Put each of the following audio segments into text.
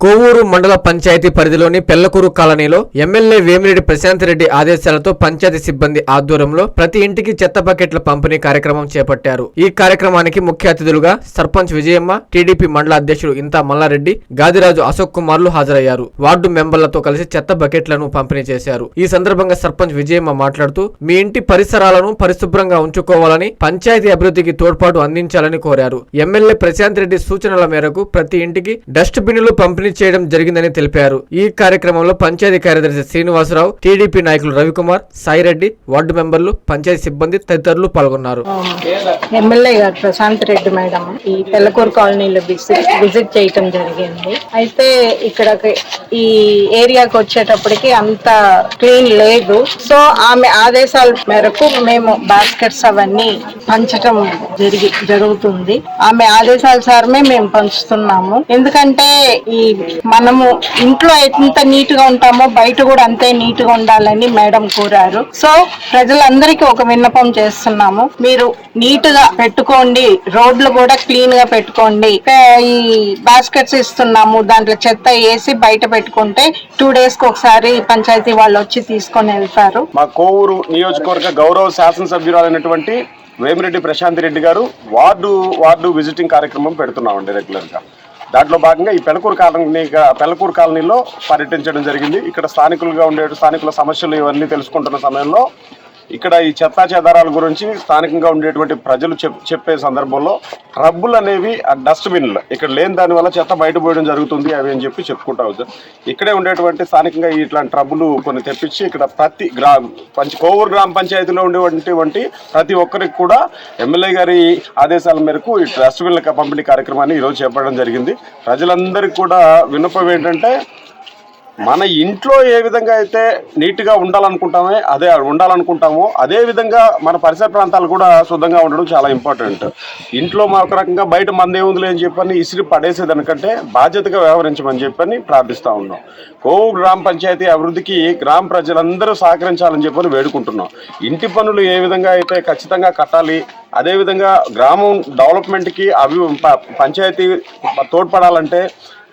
కోవూరు మండల పంచాయతీ పరిధిలోని పెళ్ళకూరు కాలనీలో ఎమ్మెల్యే వేమిరెడ్డి ప్రశాంత్ రెడ్డి ఆదేశాలతో పంచాయతీ సిబ్బంది ఆధ్వర్యంలో ప్రతి ఇంటికి చెత్త బకెట్ల పంపిణీ కార్యక్రమం చేపట్టారు. ఈ కార్యక్రమానికి ముఖ్య అతిథులుగా సర్పంచ్ విజయమ్మ టీడీపీ మండల అధ్యక్షుడు ఇంతా మల్లారెడ్డి గాదిరాజు అశోక్ కుమార్లు హాజరయ్యారు. వార్డు మెంబర్లతో కలిసి చెత్త బకెట్లను పంపిణీ చేశారు. ఈ సందర్భంగా సర్పంచ్ విజయమ్మ మాట్లాడుతూ మీ ఇంటి పరిసరాలను పరిశుభ్రంగా ఉంచుకోవాలని పంచాయతీ అభివృద్ధికి తోడ్పాటు అందించాలని కోరారు. ఎమ్మెల్యే ప్రశాంత్ రెడ్డి సూచనల మేరకు ప్రతి ఇంటికి డస్ట్ బిన్నులు పంపిణీ చేయడం జరిగిందని తెలిపారు. ఈ కార్యక్రమంలో పంచాయతీ కార్యదర్శి శ్రీనివాసరావు టీడీపీ నాయకులు రవికుమార్ సాయిరెడ్డి వార్డు మెంబర్లు పంచాయతీ సిబ్బంది తదితరులు పాల్గొన్నారు. ఎమ్మెల్యే గారు ప్రశాంత్ రెడ్డి మేడం ఈ పెళ్ళకూరు కాలనీలో విజిట్ చేయటం జరిగింది. అయితే ఇక్కడ ఈ ఏరియాకి వచ్చేటప్పటికి అంత క్లీన్ లేదు. సో ఆమె ఆదేశాల మేరకు మేము బాస్కెట్స్ అవన్నీ పంచటం జరిగి జరుగుతుంది. ఆమె ఆదేశాల సారమే మేము పంచుతున్నాము. ఎందుకంటే ఈ మనము ఇంట్లో ఎంత నీట్గా ఉంటామో బయట కూడా అంతే నీట్గా ఉండాలని మేడం కోరారు. సో ప్రజలందరికీ ఒక విన్నపం చేస్తున్నాము. మీరు నీట్గా పెట్టుకోండి రోడ్లు కూడా క్లీన్గా పెట్టుకోండి ఈ బాస్కెట్స్ ఇస్తున్నాము దాంట్లో చెత్త వేసి బయట పెట్టుకుంటే టూ డేస్కి ఒకసారి పంచాయతీ వాళ్ళు వచ్చి తీసుకొని వెళ్తారు. మా కోవూరు నియోజకవర్గ గౌరవ శాసనసభ్యురాలైనటువంటి వేమిరెడ్డి ప్రశాంత్ రెడ్డి గారు వార్డు వార్డు విజిటింగ్ కార్యక్రమం పెడుతున్నామండి రెగ్యులర్గా. దాంట్లో భాగంగా ఈ పెలకూరు కాలనీ పెలకూరు కాలనీలో పర్యటించడం జరిగింది. ఇక్కడ స్థానికులుగా ఉండే స్థానికుల సమస్యలు ఇవన్నీ తెలుసుకుంటున్న సమయంలో ఇక్కడ ఈ చెత్తా చెదారాల గురించి స్థానికంగా ఉండేటువంటి ప్రజలు చెప్ చెప్పే సందర్భంలో ట్రబ్బులు అనేవి ఆ డస్ట్బిన్లు. ఇక్కడ లేని దానివల్ల చెత్త బయట పోయడం జరుగుతుంది అవి అని చెప్పి చెప్పుకుంటా వచ్చారు ఇక్కడే ఉండేటువంటి స్థానికంగా ఇట్లాంటి ట్రబ్బులు కొన్ని తెప్పించి ఇక్కడ ప్రతి గ్రా పంచ కోవూరు గ్రామ పంచాయతీలో ఉండేటువంటి ప్రతి ఒక్కరికి కూడా ఎమ్మెల్యే గారి ఆదేశాల మేరకు ఈ డస్ట్బిన్ల పంపిణీ కార్యక్రమాన్ని ఈరోజు చేపట్టడం జరిగింది. ప్రజలందరికీ కూడా విన్నపం ఏంటంటే మన ఇంట్లో ఏ విధంగా అయితే నీట్గా ఉండాలనుకుంటామో అదే ఉండాలనుకుంటామో అదే విధంగా మన పరిసర ప్రాంతాలు కూడా శుద్ధంగా ఉండడం చాలా ఇంపార్టెంట్ ఇంట్లో మా ఒక రకంగా బయట మంది ఏముందిలే అని చెప్పని ఇసిరి పడేసేదానికంటే బాధ్యతగా వ్యవహరించమని చెప్పని ప్రార్థిస్తూ ఉన్నాం. కోవు గ్రామ పంచాయతీ అభివృద్ధికి గ్రామ ప్రజలందరూ సహకరించాలని చెప్పని వేడుకుంటున్నాం. ఇంటి పనులు ఏ విధంగా అయితే ఖచ్చితంగా కట్టాలి అదేవిధంగా గ్రామం డెవలప్మెంట్కి అభి పంచాయతీ తోడ్పడాలంటే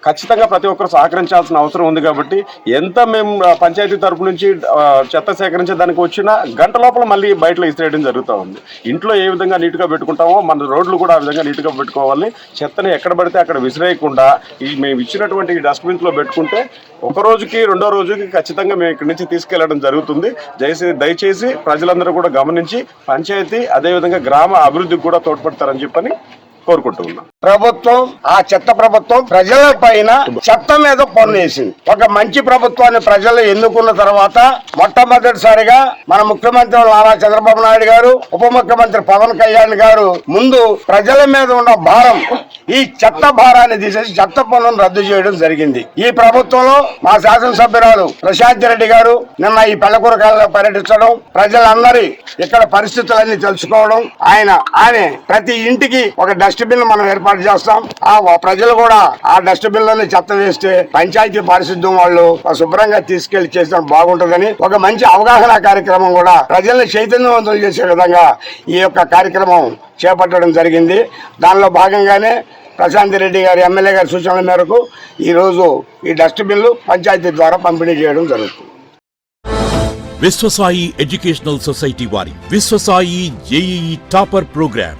ఖచ్చితంగా ప్రతి ఒక్కరు సహకరించాల్సిన అవసరం ఉంది కాబట్టి ఎంత మేము పంచాయతీ తరపు నుంచి చెత్త సేకరించే దానికి వచ్చినా గంట లోపల మళ్ళీ బయటలో ఇసిరేయడం జరుగుతూ ఉంది. ఇంట్లో ఏ విధంగా నీట్గా పెట్టుకుంటామో మన రోడ్లు కూడా ఆ విధంగా నీట్గా పెట్టుకోవాలి. చెత్తని ఎక్కడ పడితే అక్కడ విసిరేయకుండా ఈ మేము ఇచ్చినటువంటి డస్ట్బిన్స్లో పెట్టుకుంటే ఒక రోజుకి రెండో రోజుకి ఖచ్చితంగా మేము ఇక్కడి నుంచి తీసుకెళ్ళడం జరుగుతుంది. దయచేసి దయచేసి ప్రజలందరూ కూడా గమనించి పంచాయతీ అదేవిధంగా గ్రామ అభివృద్ధికి కూడా తోడ్పడతారని చెప్పని కోరుకుంటూ ఉన్నాం. ప్రభుత్వం ఆ చెత్త ప్రభుత్వం ప్రజల పైన చెత్త మీద పన్ను వేసింది. ఒక మంచి ప్రభుత్వాన్ని ప్రజలు ఎన్నుకున్న తర్వాత మొట్టమొదటిసారిగా మన ముఖ్యమంత్రి నారా చంద్రబాబు నాయుడు గారు ఉప ముఖ్యమంత్రి పవన్ కళ్యాణ్ గారు ముందు ప్రజల మీద ఉన్న భారం ఈ చెత్త భారాన్ని తీసేసి చెత్త పన్నును రద్దు చేయడం జరిగింది. ఈ ప్రభుత్వంలో మా శాసనసభ్యురాలు ప్రశాంత్ రెడ్డి గారు నిన్న ఈ పెళ్ళకూర కాలంలో పర్యటించడం ప్రజలందరి ఇక్కడ పరిస్థితులన్నీ తెలుసుకోవడం ఆయన ఆయన ప్రతి ఇంటికి ఒక డస్ట్బిన్ మనం ఏర్పాటు చేస్తాం. ఆ ప్రజలు కూడా ఆ డస్ట్బిన్లోనే చెత్త వేస్తే పంచాయతీ పారిశుద్ధ్యం వాళ్ళు శుభ్రంగా తీసుకెళ్ళి చేసిన బాగుంటుందని ఒక మంచి అవగాహన కార్యక్రమం కూడా ప్రజల్ని చైతన్యవంతులు చేసే విధంగా ఈ యొక్క కార్యక్రమం చేపట్టడం జరిగింది. దానిలో భాగంగానే ప్రశాంత్ రెడ్డి గారి ఎమ్మెల్యే గారి సూచనల మేరకు ఈరోజు ఈ డస్ట్బిన్లు పంచాయతీ ద్వారా పంపిణీ చేయడం జరుగుతుంది. విశ్వసాయి ఎడ్యుకేషనల్ సొసైటీ వారి Vishwasai JEE topper programme.